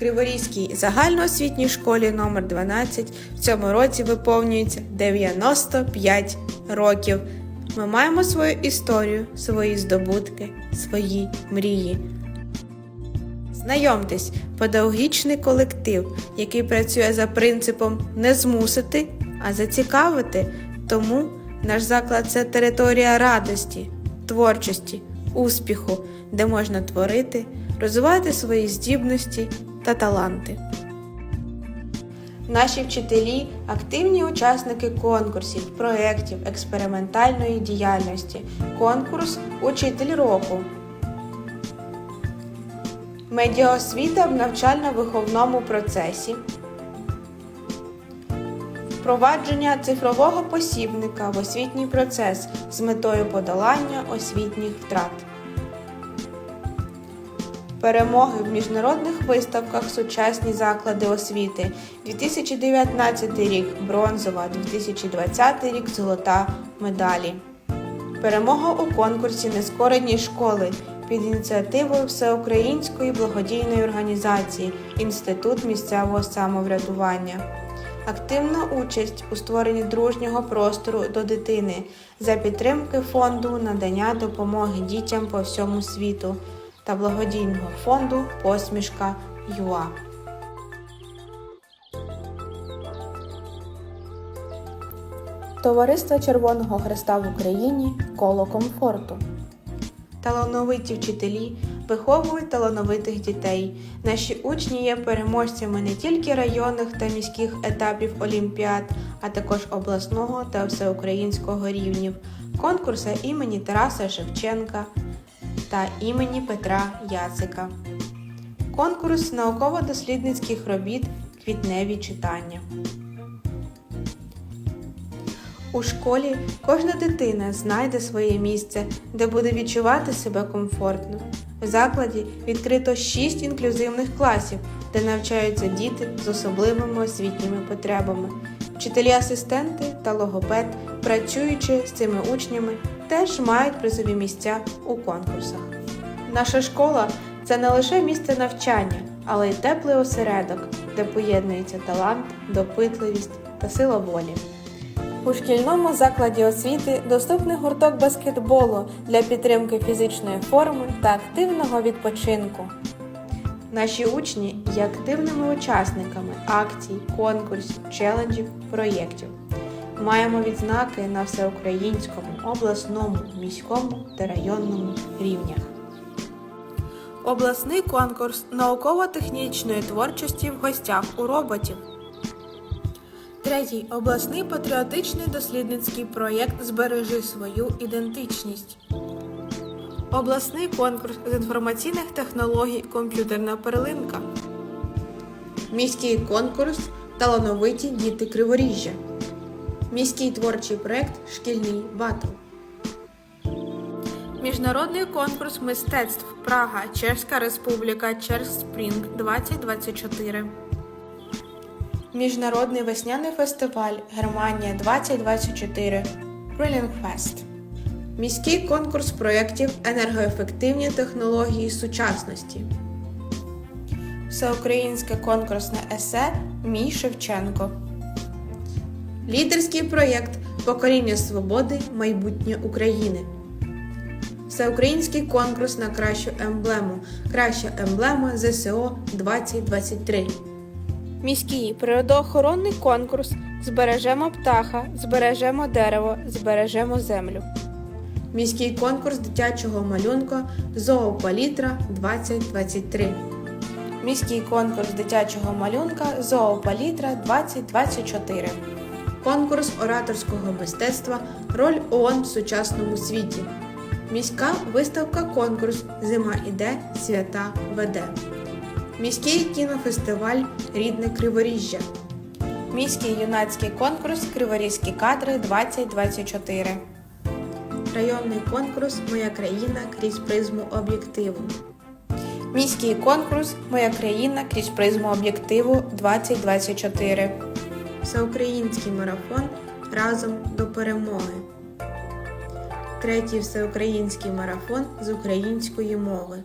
Криворізькій загальноосвітній школі номер 12 в цьому році виповнюється 95 років. Ми маємо свою історію, свої здобутки, свої мрії. Знайомтесь, педагогічний колектив, який працює за принципом не змусити, а зацікавити. Тому наш заклад це територія радості, творчості, успіху, де можна творити, розвивати свої здібності та таланти. Наші вчителі активні учасники конкурсів, проєктів, експериментальної діяльності, конкурс Учитель року. Медіаосвіта в навчально-виховному процесі. Впровадження цифрового посібника в освітній процес з метою подолання освітніх втрат. Перемоги в міжнародних виставках Сучасні заклади освіти 2019 рік бронзова, 2020 рік золота медалі. Перемога у конкурсі Нескорені школи під ініціативою Всеукраїнської благодійної організації Інститут місцевого самоврядування. Активна участь у створенні дружнього простору до дитини за підтримки фонду надання допомоги дітям по всьому світу та благодійного фонду Посмішка ЮА. Товариство Червоного Хреста в Україні коло комфорту. Талановиті вчителі виховують талановитих дітей. Наші учні є переможцями не тільки районних та міських етапів олімпіад, а також обласного та всеукраїнського рівнів, конкурса імені Тараса Шевченка та імені Петра Яцика. Конкурс науково-дослідницьких робіт Квітневі читання. У школі кожна дитина знайде своє місце, де буде відчувати себе комфортно. В закладі відкрито 6 інклюзивних класів, де навчаються діти з особливими освітніми потребами. Вчителі-асистенти та логопед, працюючи з цими учнями, теж мають призові місця у конкурсах. Наша школа це не лише місце навчання, але й теплий осередок, де поєднується талант, допитливість та сила волі. У шкільному закладі освіти доступний гурток баскетболу для підтримки фізичної форми та активного відпочинку. Наші учні є активними учасниками акцій, конкурсів, челенджів, проєктів. Маємо відзнаки на всеукраїнському, обласному, міському та районному рівнях. Обласний конкурс науково-технічної творчості в гостях у роботів. Третій обласний патріотичний дослідницький проєкт Збережи свою ідентичність. Обласний конкурс з інформаційних технологій Комп'ютерна перлинка. Міський конкурс Талановиті діти Криворіжжя. Міський творчий проєкт Шкільний батл. Міжнародний конкурс мистецтв Прага, Чеська Республіка Черспрінг 2024. Міжнародний весняний фестиваль Германія 2024 Фест. Міський конкурс проєктів Енергоефективні технології сучасності. Всеукраїнське конкурсне есе Мій Шевченко. Лідерський проєкт Покоління свободи майбутнє України. Всеукраїнський конкурс на кращу емблему. Краща емблема ЗСО 2023. Міський природоохоронний конкурс Збережемо птаха, збережемо дерево, збережемо землю. Міський конкурс дитячого малюнка Зоопалітра 2023. Міський конкурс дитячого малюнка Зоопалітра 2024. Конкурс ораторського мистецтва Роль ООН в сучасному світі. Міська виставка конкурс Зима іде, свята веде. Міський кінофестиваль Рідне Криворіжжя. Міський юнацький конкурс Криворізькі кадри 2024. Районний конкурс Моя країна крізь призму об'єктиву. Міський конкурс Моя країна крізь призму об'єктиву 2024. Всеукраїнський марафон Разом до перемоги. Третій всеукраїнський марафон з української мови.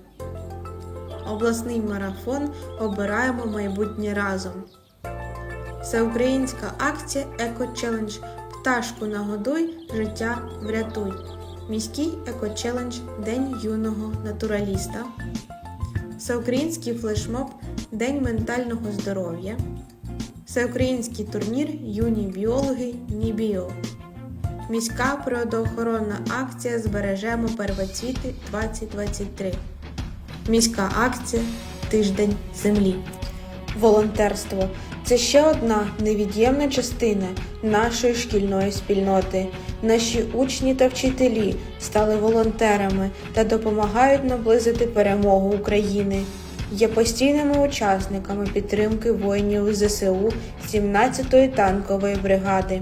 обласний марафон Обираємо майбутнє разом. Всеукраїнська акція Еко Челендж Пташку нагодуй, життя врятуй. Міський еко челендж День юного натураліста. Всеукраїнський флешмоб День ментального здоров'я. Всеукраїнський турнір Юні біологи Нібіо. Міська природоохоронна акція Збережемо первоцвіти 2023. Міська акція Тиждень землі. Волонтерство це ще одна невід'ємна частина нашої шкільної спільноти. Наші учні та вчителі стали волонтерами та допомагають наблизити перемогу України. Є постійними учасниками підтримки воїнів ЗСУ 17-ї танкової бригади.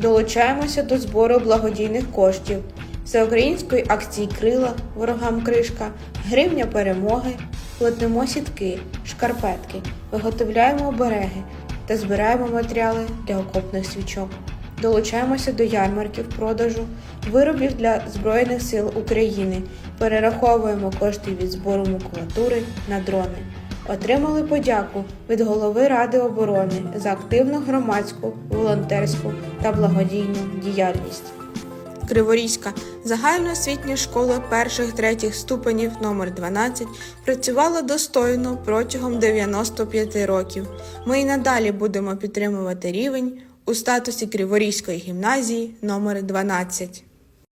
Долучаємося до збору благодійних коштів всеукраїнської акції Крила, ворогам кришка, гривня перемоги, плетемо сітки, шкарпетки, виготовляємо обереги та збираємо матеріали для окопних свічок. Долучаємося до ярмарків продажу виробів для Збройних сил України, перераховуємо кошти від збору макулатури на дрони. Отримали подяку від голови Ради оборони за активну громадську, волонтерську та благодійну діяльність. Криворізька загальноосвітня школа перших третіх ступенів номер 12 працювала достойно протягом 95 років. Ми й надалі будемо підтримувати рівень у статусі Криворізької гімназії номер 12.